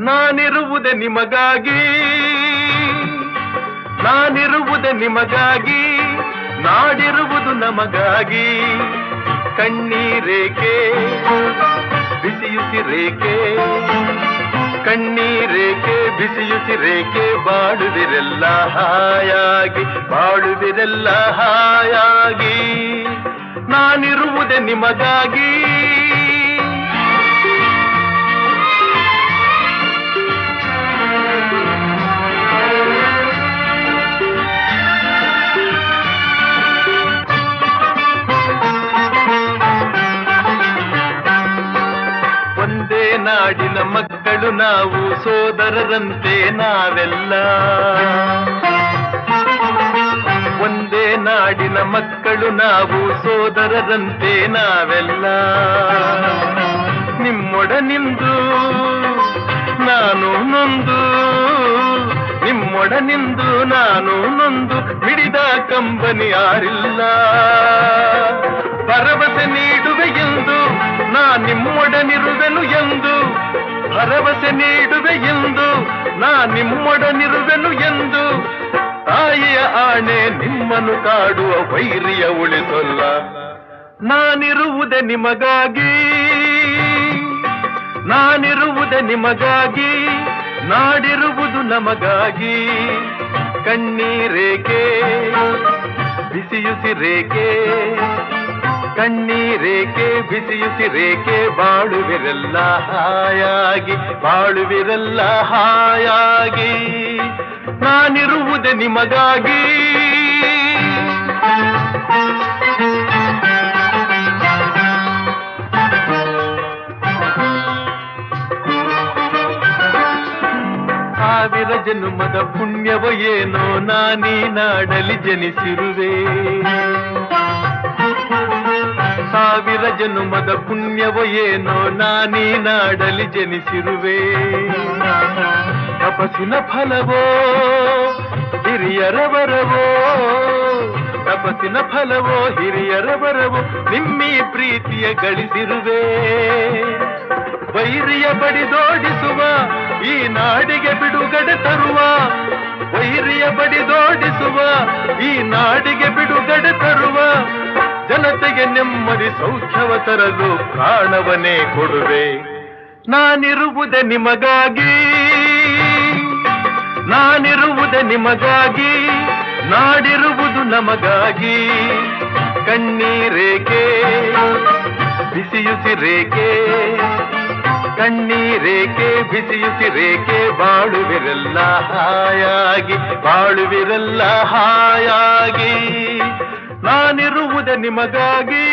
ನಾನಿರುವುದೇ ನಿಮಗಾಗಿ. ನಾನಿರುವುದೇ ನಿಮಗಾಗಿ. ನಾಡಿರುವುದು ನಮಗಾಗಿ. ಕಣ್ಣೀರೇಕೆ? ಬಿಸಿಯುಸಿರೇಕೆ ಕಣ್ಣೀರೇಕೆ? ಬಿಸಿಯುಸಿರೇಕೆ ಬಾಳುವಿರೆಲ್ಲ ಹಾಯಾಗಿ ಬಾಳುವಿರೆಲ್ಲ ಹಾಯಾಗಿ. ನಾನಿರುವುದೇ ನಿಮಗಾಗಿ. ನಾಡಿನ ಮಕ್ಕಳು ನಾವು ಸೋದರರಂತೆ ನಾವೆಲ್ಲ. ಒಂದೇ ನಾಡಿನ ಮಕ್ಕಳು ನಾವು ಸೋದರರಂತೆ ನಾವೆಲ್ಲ. ನಿಮ್ಮೊಡನಿಂದು ನಾನು ನೊಂದು ನಿಮ್ಮೊಡನಿಂದು ನಾನು ನೊಂದು ಹಿಡಿದ ಕಂಬನಿ ಯಾರಿಲ್ಲ. ನಿಮ್ಮೊಡನಿರುವೆನು ಎಂದು, ಭರವಸೆ ನೀಡುವೆ ಎಂದು, ನಾ ನಿಮ್ಮೊಡನಿರುವೆನು ಎಂದು. ತಾಯಿಯ ಆಣೆ ನಿಮ್ಮನ್ನು ಕಾಡುವ ವೈರಿಯ ಉಳಿಸೊಲ್ಲ. ನಾನಿರುವುದೇ ನಿಮಗಾಗಿ ನಾನಿರುವುದೇ ನಿಮಗಾಗಿ, ನಾಡಿರುವುದು ನಮಗಾಗಿ. ಕಣ್ಣೀರೇಕೆ, ಬಿಸಿಯುಸಿರೇಕೆ ಕಣ್ಣೀರೇಕೆ ಬಿಸಿಯುಸಿರೇಕೆ ಬಾಳುವಿರಲ್ಲ ಹಾಯಾಗಿ ಬಾಳುವಿರಲ್ಲ ಹಾಯಾಗಿ, ನಾನಿರುವುದೇ ನಿಮಗಾಗಿ. ಸಾವಿರ ಜನ್ಮದ ಪುಣ್ಯವ ಏನೋ ನಾನೀ ನಾಡಲಿ ಜನಿಸಿರುವೆ. ಜನ್ಮದ ಪುಣ್ಯವ ಏನೋ ನಾನೀ ನಾಡಲಿ ಜನಿಸಿರುವೆ. ತಪಸ್ಸಿನ ಫಲವೋ ಹಿರಿಯರ ವರವೋ ತಪಸ್ಸಿನ ಫಲವೋ ಹಿರಿಯರ ವರವೋ ನಿಮ್ಮಿ ಪ್ರೀತಿಯ ಗಳಿಸಿರುವೆ. ವೈರಿಯ ಬಡಿದೋಡಿಸುವ ಈ ನಾಡಿಗೆ ಬಿಡುಗಡೆ ತರುವ, ವೈರಿಯ ಬಡಿದೋಡಿಸುವ ಈ ನಾಡಿಗೆ ಬಿಡುಗಡೆ ತರುವ ಜನತೆಗೆ ನೆಮ್ಮದಿ ಸೌಖ್ಯವ ತರಲು ಪ್ರಾಣವನೇ ಕೊಡುವೆ. ನಾನಿರುವುದೇ ನಿಮಗಾಗಿ. ನಾನಿರುವುದೇ ನಿಮಗಾಗಿ. ನಾಡಿರುವುದು ನಮಗಾಗಿ. ಕಣ್ಣೀರೇಕೆ? ಬಿಸಿಯುಸಿರೇಕೆ ಕಣ್ಣೀರೇಕೆ? ಬಿಸಿಯುಸಿರೇಕೆ ಬಾಳುವಿರೆಲ್ಲ ಹಾಯಾಗಿ ಬಾಳುವಿರೆಲ್ಲ ಹಾಯಾಗಿ. ನಾನಿರುವುದೇ ನಿಮಗಾಗಿ.